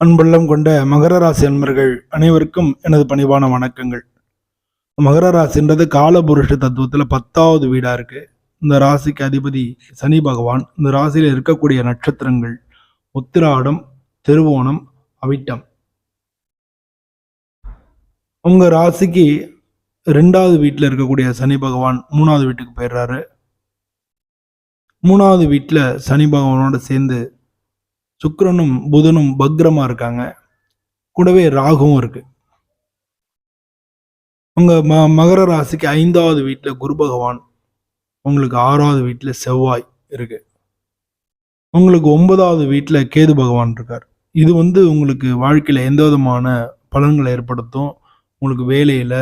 அன்புள்ளம் கொண்ட மகர ராசி அன்பர்கள் அனைவருக்கும் எனது பணிவான வணக்கங்கள். மகர ராசின்றது காலபுருஷ தத்துவத்தில் பத்தாவது வீடாக இருக்கு. இந்த ராசிக்கு அதிபதி சனி பகவான். இந்த ராசியில் இருக்கக்கூடிய நட்சத்திரங்கள் உத்திராடம் திருவோணம் அவிட்டம். உங்கள் ராசிக்கு ரெண்டாவது வீட்டில் இருக்கக்கூடிய சனி பகவான் மூணாவது வீட்டுக்கு போயிடுறாரு. மூணாவது வீட்டில் சனி பகவானோட சேர்ந்து சுக்கரனும் புதனும் பக்ரமா இருக்காங்க. கூடவே ராகுவும் இருக்கு. உங்க ம மகர ராசிக்கு ஐந்தாவது வீட்டில் குரு பகவான் உங்களுக்கு ஆறாவது வீட்டில் செவ்வாய் இருக்கு. உங்களுக்கு ஒன்பதாவது வீட்டில் கேது பகவான் இருக்கார். இது வந்து உங்களுக்கு வாழ்க்கையில் எந்த விதமான பலன்களை ஏற்படுத்தும்? உங்களுக்கு வேலையில்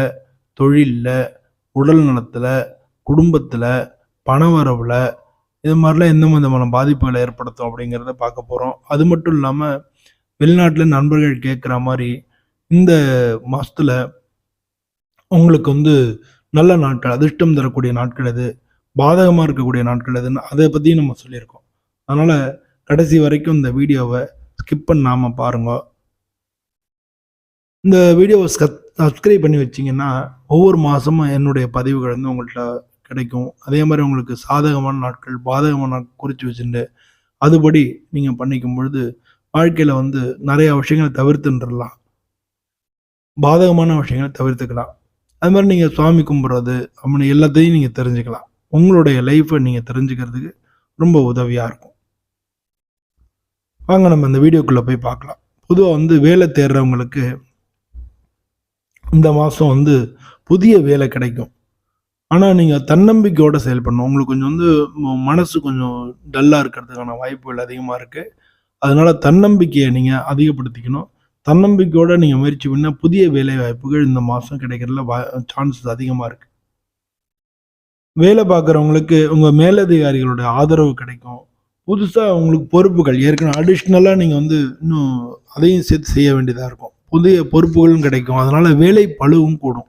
தொழிலில் உடல் நலத்தில் குடும்பத்தில் பணவரவில் இது மாதிரிலாம் எந்த விதமான பாதிப்புகளை ஏற்படுத்தும் அப்படிங்கிறத பார்க்க போகிறோம் அது மட்டும் இல்லாமல் வெளிநாட்டில் நண்பர்கள் கேட்குற மாதிரி இந்த மாதத்தில் உங்களுக்கு வந்து நல்ல நாட்கள் அதிர்ஷ்டம் தரக்கூடிய நாட்கள் எது? பாதகமாக இருக்கக்கூடிய நாட்கள் எதுன்னு அதை பற்றியும் நம்ம சொல்லியிருக்கோம். அதனால் கடைசி வரைக்கும் இந்த வீடியோவை ஸ்கிப் பண்ணாமல் பாருங்க. இந்த வீடியோவை சப்ஸ்கிரைப் பண்ணி வச்சிங்கன்னா ஒவ்வொரு மாதமும் என்னுடைய பதிவுகள் வந்து உங்கள்கிட்ட கிடைக்கும். அதே மாதிரி உங்களுக்கு சாதகமான நாட்கள் பாதகமான நாட்கள் குறித்து வச்சுட்டு அதுபடி நீங்கள் பண்ணிக்கும் பொழுது வாழ்க்கையில் வந்து நிறைய விஷயங்களை தவிர்த்துன்றலாம். பாதகமான விஷயங்களை தவிர்த்துக்கலாம். அது மாதிரி நீங்கள் சுவாமி கும்பிட்றது அப்படின்னு எல்லாத்தையும் நீங்கள் தெரிஞ்சுக்கலாம். உங்களுடைய லைஃப்பை நீங்கள் தெரிஞ்சுக்கிறதுக்கு ரொம்ப உதவியாக இருக்கும். வாங்க நம்ம இந்த வீடியோக்குள்ளே போய் பார்க்கலாம். பொதுவாக வந்து வேலை தேடுறவங்களுக்கு இந்த மாதம் வந்து புதிய வேலை கிடைக்கும். ஆனால் நீங்கள் தன்னம்பிக்கையோட செயல்படணும். உங்களுக்கு கொஞ்சம் வந்து ம- மனசு கொஞ்சம் டல்லாக இருக்கிறதுக்கான வாய்ப்புகள் அதிகமாக இருக்குது அதனால தன்னம்பிக்கையை நீங்கள் அதிகப்படுத்திக்கணும். தன்னம்பிக்கையோட நீங்கள் முயற்சி பண்ணால் புதிய வேலை வாய்ப்புகள் இந்த மாதம் கிடைக்கிறதுல வா சான்சஸ் அதிகமாக இருக்குது வேலை பார்க்குறவங்களுக்கு உங்கள் மேலதிகாரிகளோட ஆதரவு கிடைக்கும். புதுசாக உங்களுக்கு பொறுப்புகள் ஏற்கனவே அடிஷ்னலாக நீங்கள் வந்து இன்னும் அதையும் சேர்த்து செய்ய வேண்டியதாக இருக்கும். புதிய பொறுப்புகளும் கிடைக்கும். அதனால் வேலை பளுவும் கூடும்.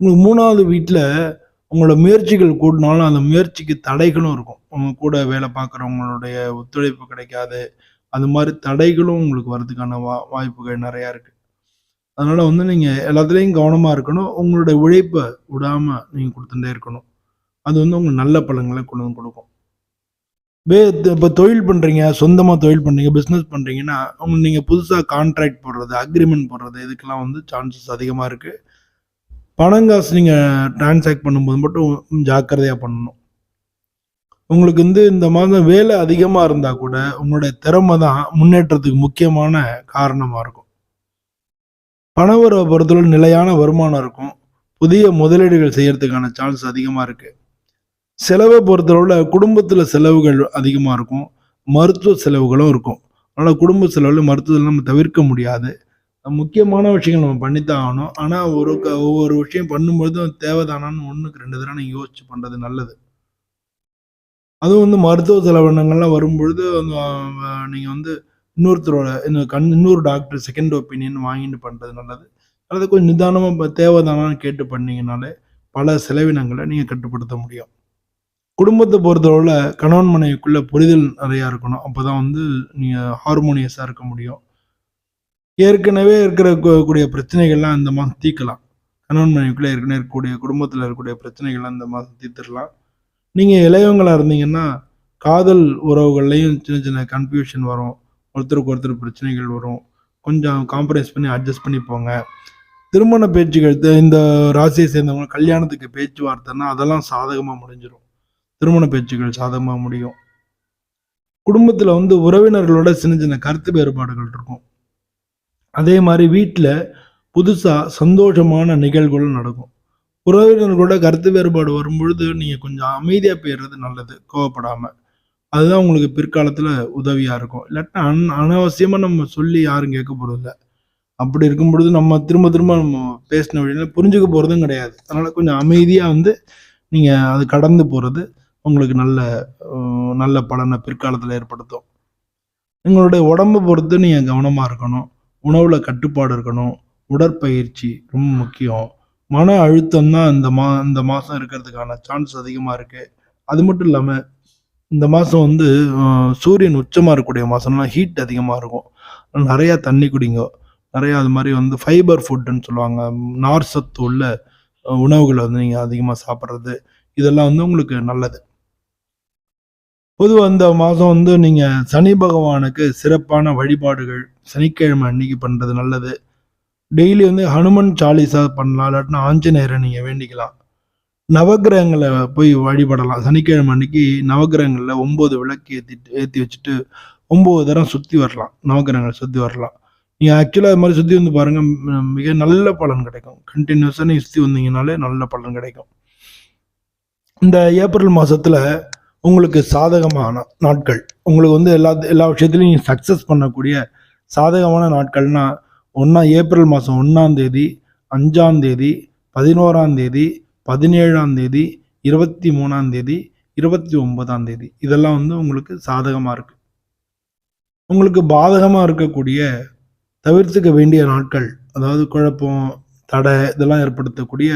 உங்களுக்கு மூணாவது வீட்டில் உங்களோட முயற்சிகள் கூடினாலும் அந்த முயற்சிக்கு தடைகளும் இருக்கும். உங்க கூட வேலை பார்க்குறவங்களுடைய ஒத்துழைப்பு கிடைக்காது. அது மாதிரி தடைகளும் உங்களுக்கு வர்றதுக்கான வா வாய்ப்புகள் நிறையா இருக்குது அதனால் வந்து நீங்கள் எல்லாத்துலேயும் கவனமாக இருக்கணும். உங்களுடைய உழைப்பை விடாமல் நீங்கள் கொடுத்துட்டே இருக்கணும். அது வந்து உங்களுக்கு நல்ல பலன்களை கொண்டு வந்து கொடுக்கும். வே இப்போ தொழில் பண்ணுறீங்க சொந்தமாக தொழில் பண்ணுறீங்க பிஸ்னஸ் பண்ணுறீங்கன்னா உங்க நீங்கள் புதுசாக கான்ட்ராக்ட் போடுறது அக்ரிமெண்ட் போடுறது இதுக்கெல்லாம் வந்து சான்சஸ் அதிகமாக இருக்குது பணங்காசு நீங்கள் டிரான்சாக்ட் பண்ணும்போது மட்டும் ஜாக்கிரதையாக பண்ணணும். உங்களுக்கு வந்து இந்த மாதம் வேலை அதிகமாக இருந்தால் கூட உங்களுடைய திறமை தான் முன்னேற்றத்துக்கு முக்கியமான காரணமாக இருக்கும். பணவரவை பொறுத்தவரை நிலையான வருமானம் இருக்கும். புதிய முதலீடுகள் செய்யறதுக்கான சான்ஸ் அதிகமாக இருக்குது செலவை பொறுத்தளவில் குடும்பத்தில் செலவுகள் அதிகமாக இருக்கும். மருத்துவ செலவுகளும் இருக்கும். அதனால் குடும்ப செலவில் மருத்துவத்தில் நம்ம தவிர்க்க முடியாது. முக்கியமான விஷயங்கள் நம்ம பண்ணித்தான் ஆகணும். ஆனால் ஒரு ஒவ்வொரு விஷயம் பண்ணும்பொழுதும் தேவைதானான்னு ஒன்றுக்கு ரெண்டு தடவை நீங்கள் யோசிச்சு பண்ணுறது நல்லது. அதுவும் வந்து மருத்துவ செலவினங்கள்லாம் வரும்பொழுது நீங்கள் வந்து இன்னொருத்தரோட இன்னொரு கண் இன்னொரு டாக்டர் செகண்ட் ஒப்பீனியன் வாங்கிட்டு பண்ணுறது நல்லது. அல்லது கொஞ்சம் நிதானமாக தேவைதானான்னு கேட்டு பண்ணீங்கனாலே பல செலவினங்களை நீங்கள் கட்டுப்படுத்த முடியும். குடும்பத்தை பொறுத்தளவில் கணவன் மனைவிக்குள்ளே புரிதல் நிறையா இருக்கணும். அப்போ தான் வந்து நீங்கள் ஹார்மோனியஸாக இருக்க முடியும். ஏற்கனவே இருக்கிற கூடிய பிரச்சனைகள்லாம் அந்த மாதம் தீர்க்கலாம். கணவன் மனைவிக்குள்ளே ஏற்கனவே இருக்கக்கூடிய குடும்பத்தில் இருக்கக்கூடிய பிரச்சனைகள்லாம் இந்த மாதம் தீர்த்துடலாம். நீங்கள் இளையவங்களாக இருந்தீங்கன்னா காதல் உறவுகள்லையும் சின்ன சின்ன கன்ஃபியூஷன் வரும். ஒருத்தருக்கு ஒருத்தர் பிரச்சனைகள் வரும். கொஞ்சம் காம்ப்ரமைஸ் பண்ணி அட்ஜஸ்ட் பண்ணி போங்க. திருமண பேச்சுகள் இந்த ராசியை சேர்ந்தவங்க கல்யாணத்துக்கு பேச்சுவார்த்தைன்னா அதெல்லாம் சாதகமாக முடிஞ்சிடும் திருமண பேச்சுகள் சாதகமாக முடியும். குடும்பத்தில் வந்து உறவினர்களோட சின்ன சின்ன கருத்து வேறுபாடுகள் இருக்கும். அதே மாதிரி வீட்டில் புதுசாக சந்தோஷமான நிகழ்வுகள் நடக்கும். உறவினர்களோட கருத்து வேறுபாடு வரும்பொழுது நீங்கள் கொஞ்சம் அமைதியாக போயிடுறது நல்லது கோவப்படாமல் அதுதான் உங்களுக்கு பிற்காலத்தில் உதவியாக இருக்கும். இல்லாட்டா அன் அனாவசியமாக நம்ம சொல்லி யாரும் கேட்க போகிறதில்ல அப்படி இருக்கும் பொழுது நம்ம திரும்ப திரும்ப நம்ம பேசின வழியில் புரிஞ்சுக்க போகிறதும் கிடையாது. அதனால் கொஞ்சம் அமைதியாக வந்து நீங்கள் அது கடந்து போகிறது உங்களுக்கு நல்ல நல்ல பலனை பிற்காலத்தில் ஏற்படுத்தும். உங்களுடைய உடம்பு பொறுத்து நீங்கள் கவனமாக இருக்கணும். உணவில் கட்டுப்பாடு இருக்கணும். உடற்பயிற்சி ரொம்ப முக்கியம். மன அழுத்தம் தான் இந்த மா இந்த மாதம் இருக்கிறதுக்கான சான்ஸ் அதிகமாக இருக்குது அது மட்டும் இல்லாமல் இந்த மாதம் வந்து சூரியன் உச்சமாக இருக்கக்கூடிய மாதம்லாம் ஹீட் அதிகமாக இருக்கும். நிறையா தண்ணி குடிங்க. நிறையா அது மாதிரி வந்து ஃபைபர் ஃபுட்டுன்னு சொல்லுவாங்க. நார் சத்து உள்ள உணவுகளை வந்து நீங்கள் அதிகமாக சாப்பிட்றது. இதெல்லாம் வந்து உங்களுக்கு நல்லது. பொதுவாக இந்த மாதம் வந்து நீங்கள் சனி பகவானுக்கு சிறப்பான வழிபாடுகள் சனிக்கிழமை அன்னைக்கு பண்ணுறது நல்லது. டெய்லி வந்து ஹனுமன் சாலிசா பண்ணலாம் இல்லாட்டினா ஆஞ்சநேயரை நீங்கள் வேண்டிக்கலாம். நவகிரகங்களை போய் வழிபடலாம். சனிக்கிழமை அன்னைக்கு நவக்கிரகங்களில் ஒம்பது விளக்கு ஏற்றிட்டு ஏற்றி வச்சுட்டு ஒம்பது தரம் சுற்றி வரலாம். நவகிரகங்களை சுற்றி வரலாம். நீங்கள் ஆக்சுவலாக அது மாதிரி சுற்றி வந்து பாருங்கள் மிக நல்ல பலன் கிடைக்கும். கண்டினியூஸாக நீங்கள் சுற்றி வந்தீங்கனாலே நல்ல பலன் கிடைக்கும். இந்த ஏப்ரல் மாதத்தில் உங்களுக்கு சாதகமான நாட்கள். உங்களுக்கு வந்து எல்லா எல்லா விஷயத்துலையும் நீங்கள் சக்ஸஸ் பண்ணக்கூடிய சாதகமான நாட்கள்னா ஒன்றா ஏப்ரல் மாதம் ஒன்றாம் தேதி அஞ்சாம் தேதி பதினோராம் தேதி பதினேழாம் தேதி இருபத்தி மூணாம் தேதி இருபத்தி ஒன்பதாம் தேதி. இதெல்லாம் வந்து உங்களுக்கு சாதகமாக இருக்கு. உங்களுக்கு பாதகமாக இருக்கக்கூடிய தவிர்த்துக்க வேண்டிய நாட்கள் அதாவது குழப்பம் தடை இதெல்லாம் ஏற்படுத்தக்கூடிய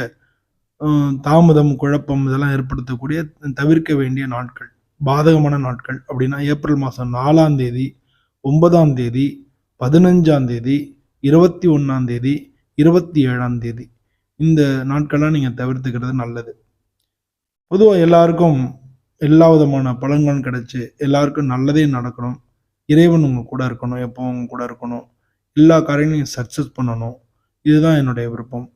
தாமதம் குழப்பம் இதெல்லாம் ஏற்படுத்தக்கூடிய தவிர்க்க வேண்டிய நாட்கள் பாதகமான நாட்கள் அப்படின்னா ஏப்ரல் மாதம் நாலாம் தேதி ஒன்பதாம் தேதி பதினஞ்சாம் தேதி இருபத்தி ஒன்றாம் தேதி இருபத்தி ஏழாம் தேதி. இந்த நாட்கள்லாம் நீங்கள் தவிர்த்துக்கிறது நல்லது. பொதுவாக எல்லாருக்கும் எல்லா விதமான பலன்களும் கிடைச்சி எல்லாருக்கும் நல்லதே நடக்கணும். இறைவன் உங்கள் கூட இருக்கணும் எப்போ உங்கள் கூட இருக்கணும். எல்லா காரியங்களையும் சக்ஸஸ் பண்ணணும். இதுதான் என்னுடைய விருப்பம்.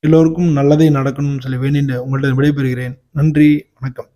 எல்லோருக்கும் நல்லதே நடக்கணும்னு சொல்லி வேண்டிட்டு உங்கள்கிட்ட விடைபெறுகிறேன். நன்றி வணக்கம்.